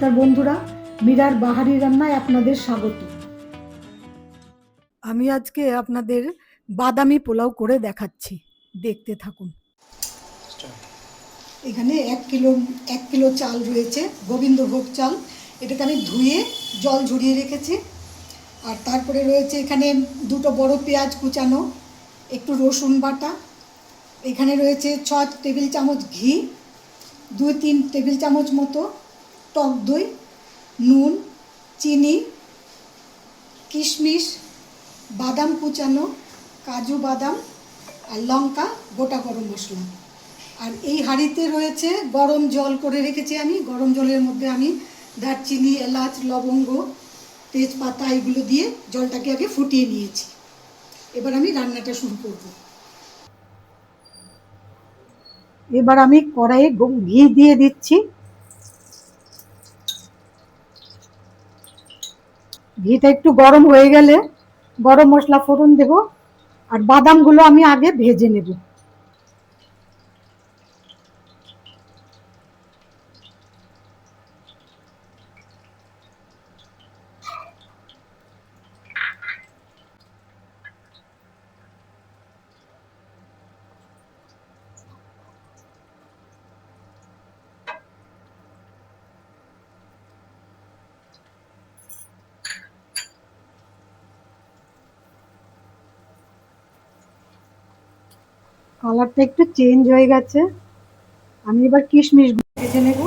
নমস্কার বন্ধুরা, মীরার বাহারি রান্নায় আপনাদের স্বাগত। আমি আজকে আপনাদের বাদামি পোলাও করে দেখাচ্ছি। দেখতে থাকুন। এখানে এক কিলো এক কিলো চাল রয়েছে, গোবিন্দভোগ চাল। এটাকে আমি ধুয়ে জল ঝরিয়ে রেখেছি। আর তারপরে রয়েছে এখানে দুটো বড় পেঁয়াজ কুচানো, একটু রসুন বাটা। এখানে রয়েছে ছ টেবিল চামচ ঘি, দুই তিন টেবিল চামচ মতো টক দই, নুন, চিনি, কিশমিশ, বাদাম কুচানো, কাজু বাদাম আর লঙ্কা, গোটা গরম মশলা। আর এই হাঁড়িতে রয়েছে গরম জল করে রেখেছি আমি। গরম জলের মধ্যে আমি দারচিনি, এলাচ, লবঙ্গ, তেজপাতা এগুলো দিয়ে জলটাকে আগে ফুটিয়ে নিয়েছি। এবার আমি রান্নাটা শুরু করব। এবার আমি কড়াইয়ে ঘি দিয়ে দিচ্ছি। ঘিটা একটু গরম হয়ে গেলে গরম মশলা ফোড়ন দেব, আর বাদামগুলো আমি আগে ভেজে নেব। কালারটা একটু চেঞ্জ হয়ে গেছে। আমি এবার কিশমিশ ভেজে নেব।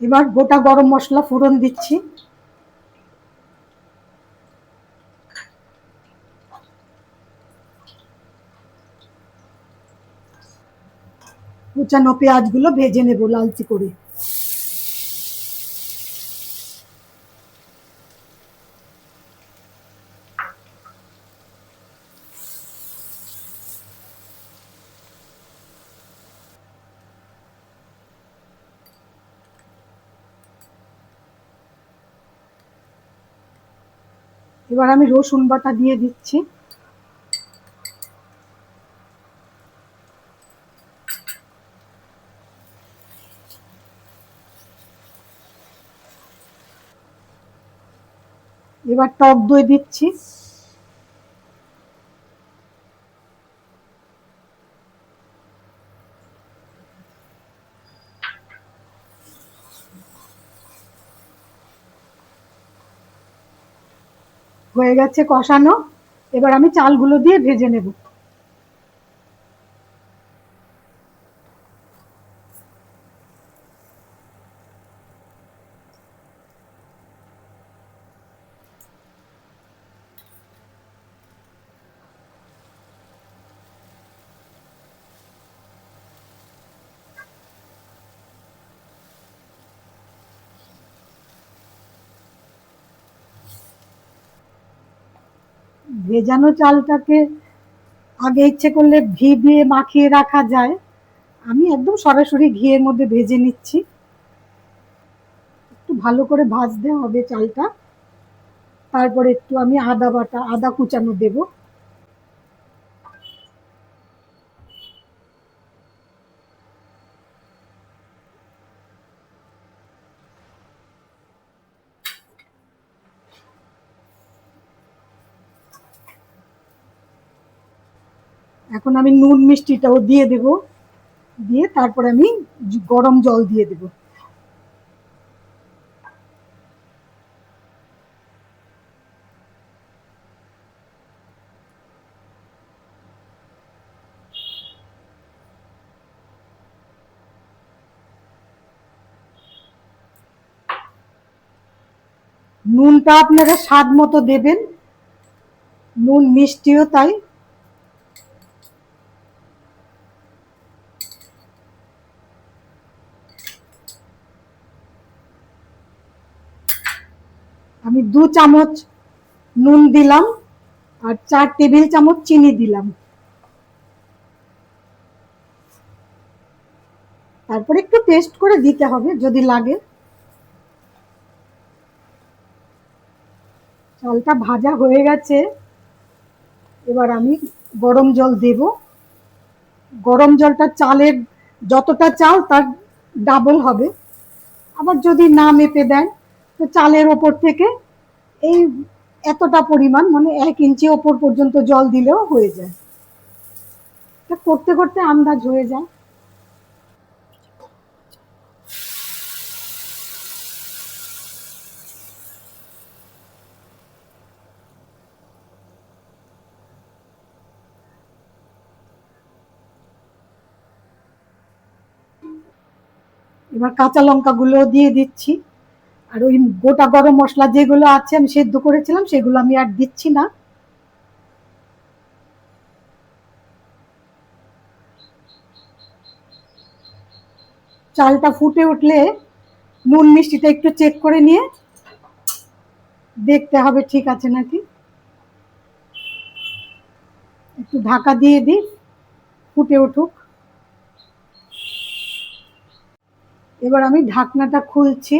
এবার গোটা গরম মশলা ফোড়ন দিচ্ছি। কুচানো পেঁয়াজগুলো ভেজে নেব লালচি করে। এবার আমি রসুন বাটা দিয়ে দিচ্ছি। এবার টক দই দিচ্ছি। হয়ে গেছে কষানো। এবার আমি চালগুলো দিয়ে ভেজে নেব। ভেজানো চালটাকে আগে ইচ্ছে করলে ঘি দিয়ে মাখিয়ে রাখা যায়। আমি একদম সরাসরি ঘিয়ের মধ্যে ভেজে নিচ্ছি। একটু ভালো করে ভাজতে হবে চালটা। তারপরে একটু আমি আদা বাটা, আদা কুচানো দেব। এখন আমি নুন মিষ্টিটাও দিয়ে দেব। দিয়ে তারপরে আমি গরম জল দিয়ে দেব। নুনটা আপনারা স্বাদ মতো দেবেন। নুন মিষ্টিও তাই। আমি দু চামচ নুন দিলাম আর চার টেবিল চামচ চিনি দিলাম। তারপরে একটু টেস্ট করে দিতে হবে যদি লাগে। চালটা ভাজা হয়ে গেছে। এবার আমি গরম জল দেব। গরম জলটা চালের যতটা চাল তার ডাবল হবে। আবার যদি না মেপে দেন তো চালের ওপর থেকে এই এতটা পরিমাণ মানে এক ইঞ্চি ওপর পর্যন্ত জল দিলেও হয়ে যায়। করতে করতে আন্দাজ হয়ে যায়। এবার কাঁচা লঙ্কাগুলো দিয়ে দিচ্ছি। আর ওই গোটা গরম মশলা যেগুলো আছে আমি সেদ্ধ করেছিলাম, সেগুলো আমি আর দিচ্ছি না। চালটা ফুটে উঠলে নুন মিষ্টিটা একটু চেক করে নিয়ে দেখতে হবে ঠিক আছে নাকি। একটু ঢাকা দিয়ে দিই, ফুটে উঠুক। এবার আমি ঢাকনাটা খুলছি।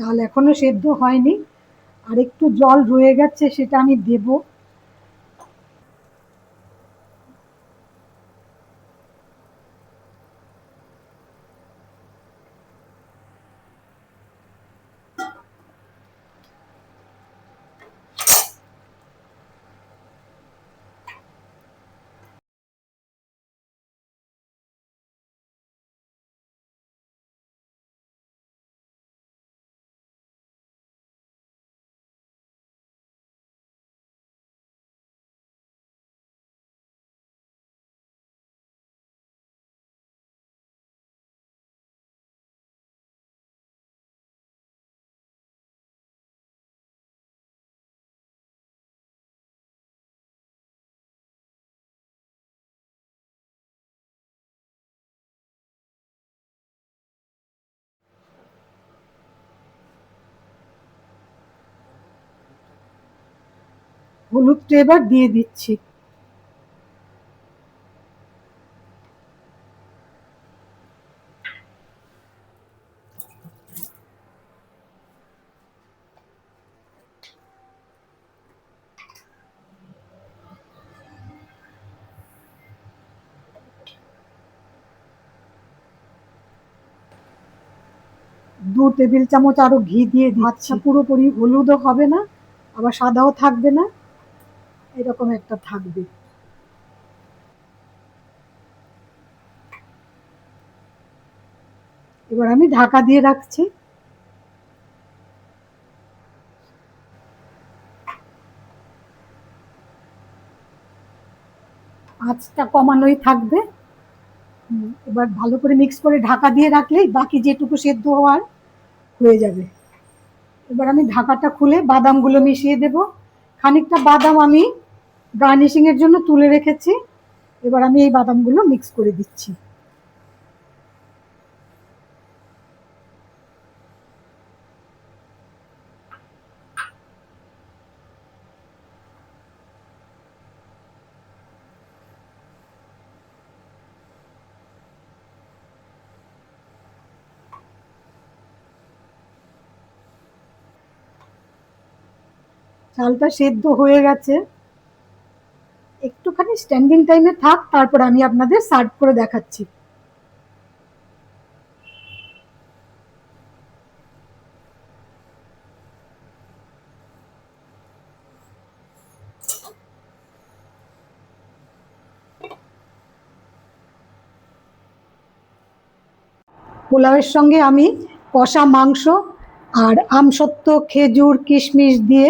চাল এখনও সেদ্ধ হয়নি। আর একটু জল রয়ে গেছে সেটা আমি দেব। হলুদটা এবার দিয়ে দিচ্ছি। দু টেবিল চামচ আরও ঘি দিয়ে দিচ্ছি। পুরোপুরি হলুদও হবে না, আবার সাদাও থাকবে না। এরকম একটা থাকবে। এবার আমি ঢাকা দিয়ে রাখছি। আঁচটা কমানোই থাকবে। এবার ভালো করে মিক্স করে ঢাকা দিয়ে রাখলেই বাকি যেটুকু সেদ্ধ হওয়ার হয়ে যাবে। এবার আমি ঢাকাটা খুলে বাদামগুলো মিশিয়ে দেব। খানিকটা বাদাম আমি গার্নিশিং এর জন্য তুলে রেখেছি। এবার আমি এই বাদামগুলো মিক্স করে দিচ্ছি। চালটা সেদ্ধ হয়ে গেছে। একটুখানি স্ট্যান্ডিং টাইমে থাক, তারপর আমি আপনাদের সার্ভ করে দেখাচ্ছি। পোলাওয়ের সঙ্গে আমি কষা মাংস আর আমসত্ত্ব, খেজুর, কিশমিশ দিয়ে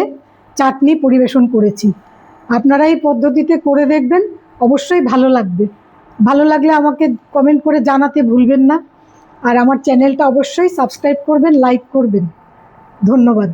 চাটনি পরিবেশন করেছি। আপনারা এই পদ্ধতিতে করে দেখবেন, অবশ্যই ভালো লাগবে। ভালো লাগলে আমাকে কমেন্ট করে জানাতে ভুলবেন না। আর আমার চ্যানেলটা অবশ্যই সাবস্ক্রাইব করবেন লাইক করবেন। ধন্যবাদ।